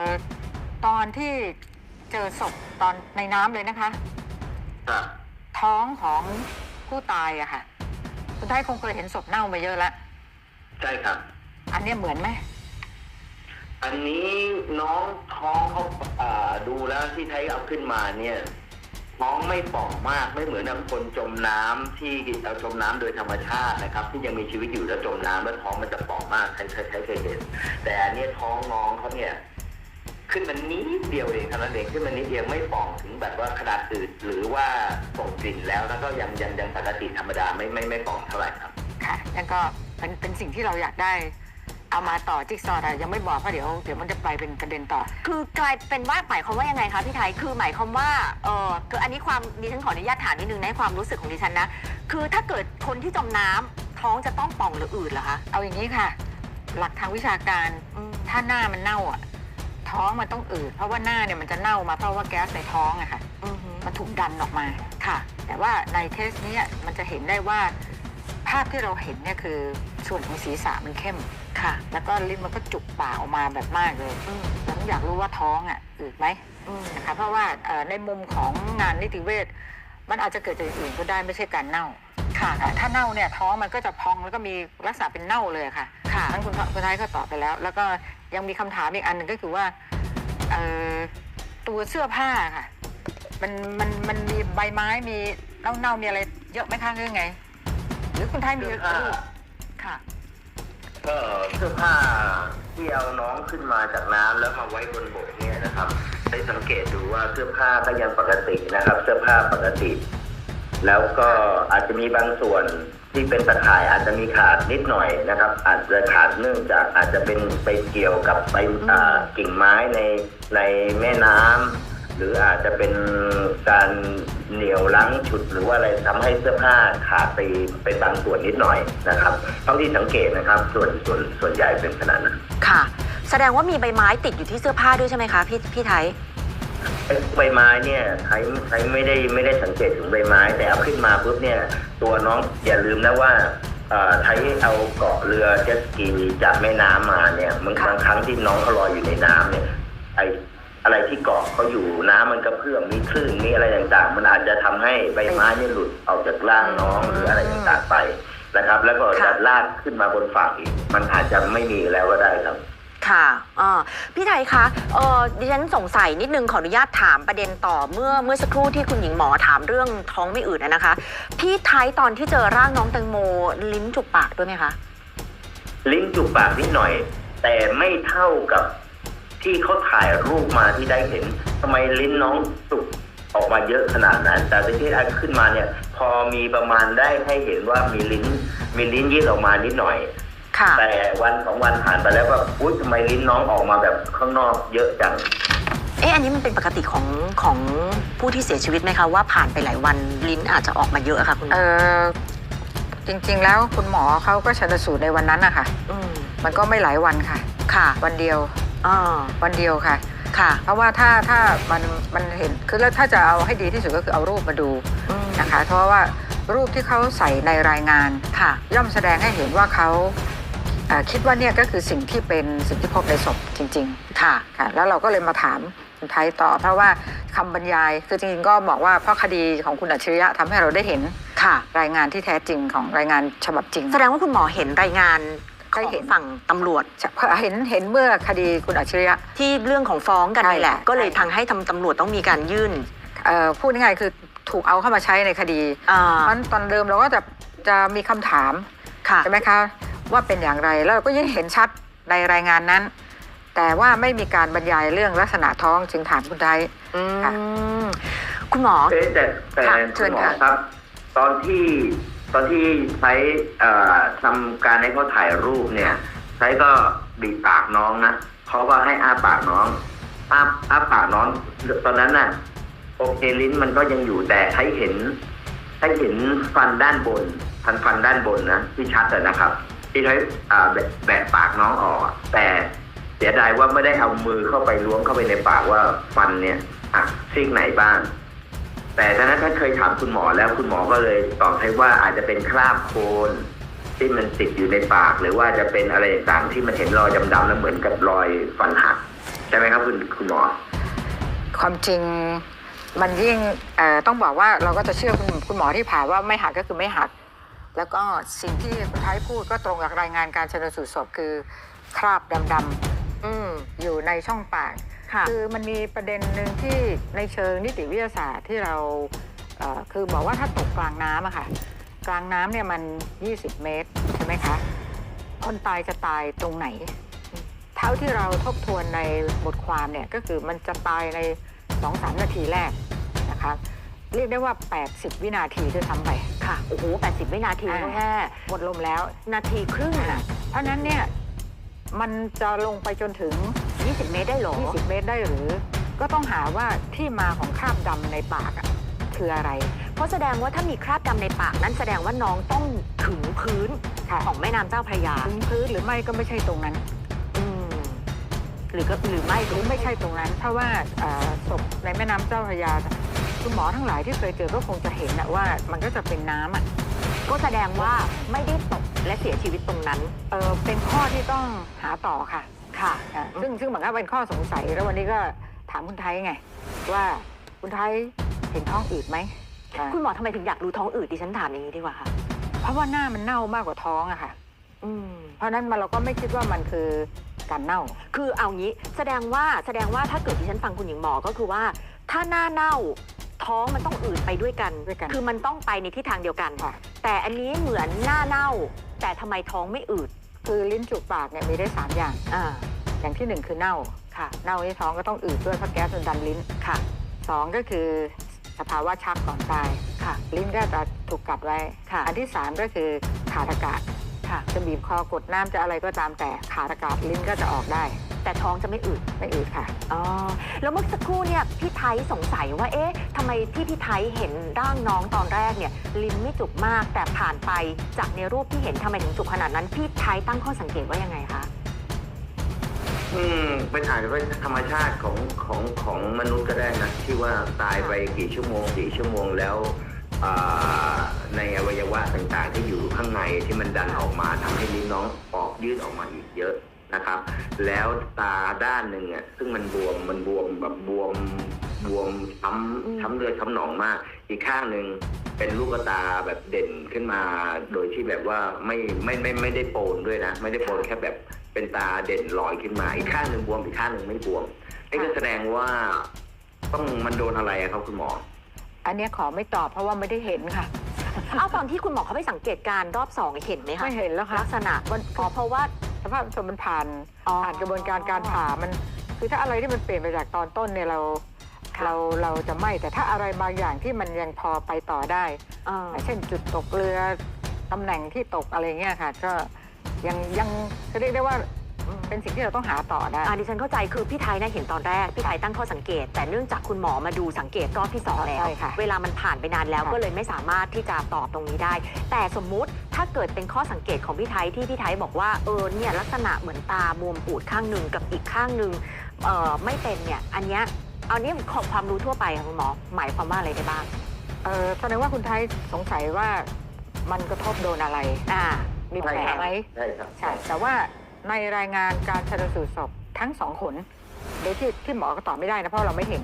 เอ่อตอนที่เจอศพตอนในน้ำเลยนะคะ ครับท้องของผู้ตายอะค่ะ คุณไทยคงเคยเห็นศพเน่ามาเยอะแล้วใช่ครับ อันเนี้ยเหมือนไหมอันนี้น้องท้องเขาอ่าดูแล้วที่ไทยเอาขึ้นมาเนี่ยท้องไม่ป่องมากไม่เหมือนกับคนจมน้ำที่เราจมน้ำโดยธรรมชาตินะครับ ที่ยังมีชีวิตอยู่แล้วจมน้ำแล้วท้องมันจะป่องมากใครเคยใครเคยเห็นแต่อันเนี้ยท้องน้องเขาเนี่ย ขึ้นมันนิดเดียวเองเท่านั้นเองขึ้นมันนิดเดียวไม่ป่องถึงแบบว่าขนาดอืดหรือว่าส่งกลิ่นแล้วแล้วก็ยังยังยังปกติธรรมดาไม่ไม่ไม่ป่องเท่าไหร่ครับ ค่ะนั่นก็เป็นเป็นสิ่งที่เราอยากได้ เอามาต่อจิ๊กซอว์แต่ยังไม่บอกเพราะเดี๋ยวเดี๋ยวมันจะไปเป็นประเด็นต่อ คือกลายเป็นว่าหมายความว่ายังไงคะพี่ไทย คือหมายความว่า เออคืออันนี้ความดิฉันขออนุญาตถามนิดนึงในความรู้สึกของดิฉันนะ คือถ้าเกิดคนที่จมน้ำท้องจะต้องป่องหรืออืดเหรอคะ เอาอย่างนี้ค่ะ หลักทางวิชาการ อืม ถ้าหน้ามันเน่าอะ ท้องมันต้องอืดเพราะว่าหน้าเนี่ยมันจะเน่ามาเพราะว่าแก๊สในท้องอะค่ะอือฮึมันถูกดันออกมาค่ะ แต่ว่าในเทสเนี้ยมันจะเห็นได้ว่า ภาพที่เราเห็นเนี่ยคือส่วนของศีรษะมันเข้ม ค่ะ แล้วก็ลิ้นมันก็จุกปากออกมาแบบมากเลยอืมเราต้องอยากรู้ว่าท้องอะอืดไหมอืมนะคะเพราะว่าเอ่อในมุมของงานนิติเวชมันอาจจะเกิดจากอย่างอื่นก็ได้ไม่ใช่การเน่า ค่ะอะถ้าเน่าเนี่ยท้องมันก็จะพองแล้วก็มีลักษณะเป็นเน่าเลยค่ะ ค่ะนั้นคุณคุณท้ายก็ตอบไปแล้ว แล้วก็ยังมีคำถามอีกอันหนึ่งก็คือว่าเอ่อตัวเสื้อผ้าค่ะ มันมันมันมีใบไม้มีเน่าเน่าๆมีอะไรเยอะไหมคะหรือไง หรือคุณท้ายมีเสื้อผ้ารูปค่ะ ก็เสื้อผ้าที่เอาน้องขึ้นมาจากน้ำแล้วมาไว้บนบกเนี่ยนะครับ ได้สังเกตดูว่าเสื้อผ้าก็ยังปกตินะครับ เสื้อผ้าปกติ แล้วก็อาจจะมีบางส่วนที่เป็นตะข่ายอาจจะมีขาดนิดหน่อยนะครับ อาจจะขาดเนื่องจากอาจจะเป็นไปเกี่ยวกับไปอ่ากิ่งไม้ในในแม่น้ำหรืออาจจะเป็นการเหนียวลังฉุดหรือว่าอะไรทำให้เสื้อผ้าขาดไปเป็นบางส่วนนิดหน่อยนะครับเท่าที่สังเกตนะครับ ส่วนส่วนส่วนใหญ่เป็นขนาดนั้นค่ะ แสดงว่ามีใบไม้ติดอยู่ที่เสื้อผ้าด้วยใช่ไหมคะพี่พี่ไทย ใบไม้เนี่ยใช้ใช้ไม่ได้ไม่ได้สังเกตถึงใบไม้ แต่เอาขึ้นมาปุ๊บเนี่ย ตัวน้องอย่าลืมนะว่าเอ่อใช้เอาเกาะเรือเจ็ตสกีจากแม่น้ำมาเนี่ยบางค่ะบางครั้งที่น้องเขาลอยอยู่ในน้ำเนี่ยไออะไรที่เกาะเขาอยู่น้ำมันกระเพื่อมมีคลื่นมีอะไรต่างๆ มันอาจจะทำให้ใบไม้เนี่ยหลุดออกจากร่างน้องหรืออะไรต่างๆไปนะครับ แล้วก็จะลากขึ้นมาบนฝั่งอีกมันอาจจะไม่มีแล้วก็ได้ครับ ค่ะอ่าพี่ไทยคะเออดิฉันสงสัยนิดนึงขออนุญาตถามประเด็นต่อเมื่อเมื่อสักครู่ที่คุณหญิงหมอถามเรื่องท้องไม่อืดนะนะคะ พี่ไทยตอนที่เจอร่างน้องแตงโมลิ้นจุกปากด้วยไหมคะ ลิ้นจุกปากนิดหน่อย แต่ไม่เท่ากับที่เขาถ่ายรูปมาที่ได้เห็นทำไมลิ้นน้องจุกออกมาเยอะขนาดนั้น แต่ที่ได้ขึ้นมาเนี่ย พอมีประมาณได้ให้เห็นว่ามีลิ้น มีลิ้นยืดออกมานิดหน่อย แต่วันสองวันผ่านไปแล้วก็อุ้ยทำไมลิ้นน้องออกมาแบบข้างนอกเยอะจัง เอ๊ะอันนี้มันเป็นปกติของของผู้ที่เสียชีวิตไหมคะว่าผ่านไปหลายวันลิ้นอาจจะออกมาเยอะอะค่ะคุณหมเอออจริงๆแล้วคุณหมอเขาก็ชันสูตรในวันนั้นนะคะอืมมันก็ไม่หลายวันค่ะ ค่ะวันเดียวอ่าวันเดียวค่ะ ค่ะเพราะว่าถ้าถ้ามันมันเห็นคือแล้วถ้าจะเอาให้ดีที่สุดก็คือเอารูปมาดูอืมนะคะ เพราะว่ารูปที่เขาใส่ในรายงาน ค่ะ ย่อมแสดงให้เห็นว่าเขาเอ่อ คิดว่าเนี่ยก็คือสิ่งที่เป็นสิ่งที่พบในศพจริงค่ะๆค่ะ แล้วเราก็เลยมาถามคุณไทยต่อ เพราะว่าคำบรรยายคือจริงๆก็บอกว่าเพราะคดีของคุณอัจฉริยะทำให้เราได้เห็นค่ะ รายงานที่แท้จริงของรายงานฉบับจริง แสดงว่าคุณหมอเห็นรายงานขได้องเห็นฝั่งตำรวจเห็นเห็นเมื่อคดีคุณอัจฉริยะที่เรื่องของฟ้องกันใช่นี่แหละค่ะก็เลยใช่ทางให้ทำตำรวจต้องมีการยื่นเอ่อพูดง่ายๆคือถูกเอาเข้ามาใช้ในคดีอ่าเพราะฉะนั้นตอนเดิมเราก็จะจะมีคำถามค่ะใช่ไหมคะ ว่าเป็นอย่างไร แล้วเราก็ยังเห็นชัดในรายงานนั้น แต่ว่าไม่มีการบรรยายเรื่องลักษณะท้องจึงถามคุณไทยอืมค่ะคุณหมอเอ๊ะแต่แต่ค่ะคุเชิณญหมอค่ะครับ ตอนที่ตอนที่ใช้เอ่อทำการให้เขาถ่ายรูปเนี่ยใช้ก็บีบปากน้องนะเขาก็ให้อ้าปากน้องอ้าอ้าปากน้อง ตอนนั้นน่ะโอเคลิ้นมันก็ยังอยู่แต่ใช้เห็นใช้เห็นฟันด้านบนฟันฟันด้านบนนะที่ชัดอะนะครับ ที่ใช้อ่าแบะแบะปากน้องออกอะแต่เสียดายว่าไม่ได้เอามือเข้าไปล้วงเข้าไปในปากว่าฟันเนี่ยหักซีกไหนบ้าง แต่ท่านั้นถ้านเคยถามคุณหมอแล้วคุณหมอก็เลยตอบให้ว่าอาจจะเป็นคราบโคลนที่มันติดอยู่ในปาก หรือว่าจะเป็นอะไรต่างๆที่มันเห็นรอยดำๆแล้วเหมือนกับรอยฟันหักใช่ไหมครับคุณคุณหมอ ความจริงมันยิ่งเอ่อต้องบอกว่าเราก็จะเชื่อคุณคุณหมอที่ผ่าว่าไม่หักก็คือไม่หัก แล้วก็สิ่งที่คุณไทยพูดก็ตรงกับรายงานการชนสูตรศพคือคราบดำๆอืมอยู่ในช่องปากค่ะ คือมันมีประเด็นหนึ่งที่ในเชิงนิติวิทยาศาสตร์ที่เราเอ่อคือบอกว่าถ้าตกกลางน้ำอะค่ะ กลางน้ำเนี่ยมัน 20 เมตร ใช่ไหมคะ คนตายจะตายตรงไหน เท่าที่เราทบทวนในบทความเนี่ย ก็คือมันจะตายใน 2-3 นาทีแรกนะคะ เรียกได้ว่า 80 วินาทีด้วยซ้ำไป ค่ะ โอ้โห 80 วินาทีอ่าก็แค่หมดลมแล้ว นาทีครึ่งอ่าอะเพราะฉะนั้นเนี่ย มันจะลงไปจนถึง 20 เมตรได้เหรอ 20 เมตรได้หรือ ก็ต้องหาว่าที่มาของคราบดำในปากอะคืออะไร เพราะแสดงว่าถ้ามีคราบดำในปากนั้นแสดงว่าน้องต้องถึงพื้นค่ะของแม่น้ำเจ้าพระยา ถึงพื้นหรือไม่ก็ไม่ใช่ตรงนั้นอืมหรือก็หรือไม่หรือไม่ใช่ตรงนั้น เพราะว่าเอ่อศพในแม่น้ำเจ้าพระยา คุณหมอทั้งหลายที่เคยเจอก็คงจะเห็นนะว่ามันก็จะเป็นน้ำอะก็แสดงว่าไม่ได้ตกและเสียชีวิตตรงนั้นเออเป็นข้อที่ต้องหาต่อค่ะ ค่ะอะซึ่งซึ่งเหมือนกับเป็นข้อสงสัยแล้ววันนี้ก็ถามคุณไทยไง ว่าคุณไทยเห็นท้องอืดไหมอะคุณหมอทำไมถึงอยากรู้ท้องอืดดิฉันถามอย่างนี้ดีกว่าค่ะ เพราะว่าหน้ามันเน่ามากกว่าท้องอะค่ะอืมเพราะฉะนั้นมันเราก็ไม่คิดว่ามันคือการเน่า คือเอางี้แสดงว่าแสดงว่าถ้าเกิดดิฉันฟังคุณหญิงหมอก็คือว่า ถ้าหน้าเน่า ท้องมันต้องอืดไปด้วยกัน ด้วยกัน คือมันต้องไปในทิศทางเดียวกัน ค่ะ แต่อันนี้เหมือนหน้าเน่า แต่ทำไมท้องไม่อืดคือลิ้นจุกปากเนี่ยมีได้สามอย่าง อ่าอย่างที่หนึ่งคือเน่า ค่ะ เน่าที่ท้องก็ต้องอืดด้วยเพราะแก๊สมันดันลิ้นค่ะสองก็คือสภาวะชักก่อนตาย ค่ะ ลิ้นก็จะถูกกัดไว้ ค่ะอันที่สามก็คือขาดอากาศ ค่ะ จะบีบคอกดน้ำจะอะไรก็ตามแต่ขาดอากาศลิ้นก็จะออกได้ แต่ท้องจะไม่อืดไม่อืดค่ะ อ๋อแล้วเมื่อสักครู่เนี่ยพี่ไทยสงสัยว่าเอ๊ะทำไมที่พี่ไทยเห็นร่างน้องตอนแรกเนี่ยลิ้นไม่จุกมาก แต่ผ่านไปจากในรูปที่เห็นทำไมถึงจุกขนาดนั้น พี่ไทยตั้งข้อสังเกตว่ายังไงคะ อืมเป็นอาจจะเป็นธรรมชาติของของของมนุษย์ก็ได้นะที่ว่าตายไปกี่ชั่วโมงกี่ชั่วโมงแล้วอ่าในอวัยวะต่างๆ ที่อยู่ข้างในที่มันดันออกมาทำให้ลิ้นน้องออกยืดออกมาอีกเยอะ นะครับ แล้วตาด้านหนึ่งอะซึ่งมันบวมมันบวมแบบบวมบวมช้อืมำช้ำเลือดช้ำหนองมาก อีกข้างหนึ่งเป็นลูกตาแบบเด่นขึ้นมา โดยที่แบบว่าไม่ไม่ไม่ไม่ได้โปนด้วยนะ ไม่ได้โปนแค่แบบเป็นตาเด่นลอยขึ้นมา อีกข้างหนึ่งบวมอีกข้างหนึ่งไม่บวมนี่ก็แสดงว่าต้องมันโดนอะไรอะครับคุณหมอ อันเนี้ยขอไม่ตอบเพราะว่าไม่ได้เห็นค่ะ เอาตอนที่คุณหมอเขาไปสังเกตการณ์รอบสองเห็นไหมคะไม่เห็นแล้วค่ะลักษณะมันอ๋อเพราะว่า สภาพศพมันผ่านอ๋อ ผ่านกระบวนการการผ่ามัน คือถ้าอะไรที่มันเปลี่ยนไปจากตอนต้นเนี่ยเราค่ะเราเราจะไม่แต่ถ้าอะไรบางอย่างที่มันยังพอไปต่อได้เออเช่นจุดตกเรือตำแหน่งที่ตกอะไรเงี้ยค่ะ ก็ยังยังจะเรียกได้ว่า เป็นสิ่งที่เราต้องหาต่อได้อ่าดิฉันเข้าใจคือพี่ไทยนะเห็นตอนแรก พี่ไทยตั้งข้อสังเกต แต่เนื่องจากคุณหมอมาดูสังเกตรอบที่สองแล้ว ใช่ค่ะเวลามันผ่านไปนานแล้วค่ะ ก็เลยไม่สามารถที่จะตอบตรงนี้ได้ แต่สมมุติถ้าเกิดเป็นข้อสังเกตของพี่ไทยที่พี่ไทยบอกว่าเออเนี่ยลักษณะเหมือนตาบวมปูดข้างหนึ่งกับอีกข้างหนึ่งเออไม่เป็นเนี่ยอันเนี้ยเอาเนี้ยขอความรู้ทั่วไปค่ะคุณหมอหมายความว่าอะไรได้บ้างเออแสดงว่าคุณไทยสงสัยว่ามันกระทบโดนอะไร อ่า มีแผลไหมใช่ครับ ใช่ แต่ว่า ในรายงานการชันสูตรศพทั้งสองขนโดยที่ที่หมอก็ตอบไม่ได้นะเพราะเราไม่เห็น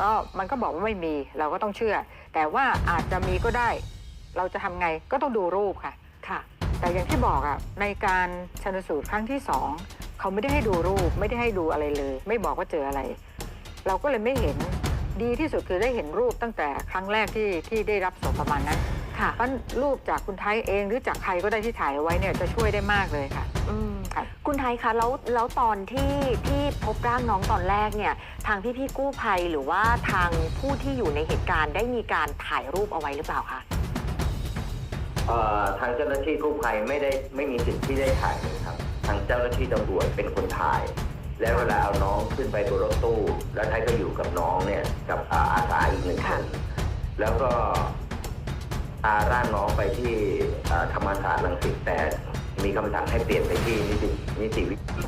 ก็มันก็บอกว่าไม่มีเราก็ต้องเชื่อ แต่ว่าอาจจะมีก็ได้ เราจะทำไงก็ต้องดูรูปค่ะค่ะ แต่อย่างที่บอกอะในการชันสูตรครั้งที่สองเขาไม่ได้ให้ดูรูปไม่ได้ให้ดูอะไรเลย ไม่บอกว่าเจออะไร เราก็เลยไม่เห็นดีที่สุดคือได้เห็นรูปตั้งแต่ครั้งแรกที่ที่ได้รับศพประมาณนั้นค่ะเพราะรูปจากคุณไทยเองหรือจากใครก็ได้ที่ถ่ายเอาไว้เนี่ยจะช่วยได้มากเลยค่ะ อืม ค่ะคุณไทยคะแล้วแล้วตอนที่ที่พบร่างน้องตอนแรกเนี่ยทางพี่ๆกู้ภัยหรือว่าทางผู้ที่อยู่ในเหตุการณ์ได้มีการถ่ายรูปเอาไว้หรือเปล่าคะเอ่อทางเจ้าหน้าที่กู้ภัยไม่ได้ไม่มีสิทธิ์ที่ได้ถ่ายเลยครับ ทางเจ้าหน้าที่ตำรวจเป็นคนถ่าย แล้วเวลาเอาน้องขึ้นไปบนรถตู้ แล้วไทยก็อยู่กับน้องเนี่ยกับอ่าอาสาอีกหนึ่งคค่ะนแล้วก็พาร่างน้องไปที่อ่าธรรมศาสตร์ลังสิตแต่ มีคำสั่งให้เปลี่ยนไปที่นิติวิทยา